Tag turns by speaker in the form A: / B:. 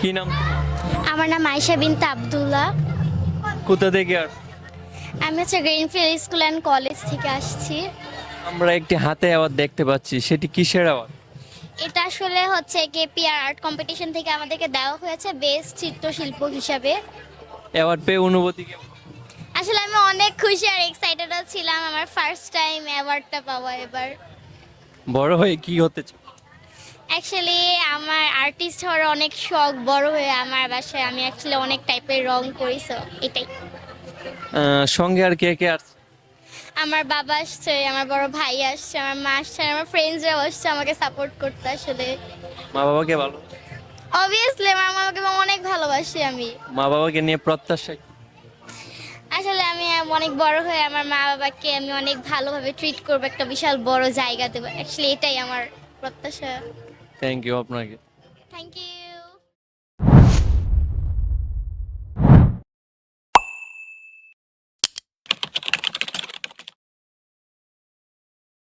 A: কি নাম?
B: আমার নাম আয়শা বিনতে আবদুল্লাহ।
A: কোথা থেকে আর?
B: আমি হচ্ছে গ্রিনফিল্ড স্কুল অ্যান্ড কলেজ থেকে আসছি।
A: আমরা একটি হাতে অ্যাওয়ার্ড দেখতে পাচ্ছি সেটি কিসের অ্যাওয়ার্ড?
B: এটা আসলে হচ্ছে কেপিআর আর্ট কম্পিটিশন থেকে আমাদেরকে দেওয়া হয়েছে বেস্ট চিত্রশিল্প হিসাবে।
A: অ্যাওয়ার্ড পেয়ে অনুভূতি কেমন?
B: আসলে আমি অনেক খুশি আর এক্সাইটেড ছিলাম আমার ফার্স্ট টাইম অ্যাওয়ার্ডটা পাওয়া এবার।
A: বড় হয়ে কি হতে চাও?
B: অ্যাকচুয়ালি আমার আর্টিস্ট হওয়ার অনেক শখ বড় হয়ে আমার বাসায় আমি অ্যাকচুয়ালি অনেক টাইপের রং করি so এটাই।
A: সঙ্গে আর কে কে আসছে
B: আমার বাবা আসছে আমার বড় ভাই আসছে আমার মা আসছে আমার ফ্রেন্ডসরাও আসছে আমাকে সাপোর্ট করতে আসলে।
A: মা বাবাকে ভালো?
B: অবভিয়াসলি আমার মা বাবাকে অনেক ভালোবাসি আমি।
A: মা বাবাকে নিয়ে প্রত্যাশা
B: আসলে আমি অনেক বড় হয়ে আমার মা বাবাকে আমি অনেক ভালোভাবে ট্রিট করব একটা বিশাল বড় জায়গা দেবো। অ্যাকচুয়ালি এটাই আমার প্রত্যাশা।
A: থ্যাংক ইউ আপনাকে
B: থ্যাংক ইউ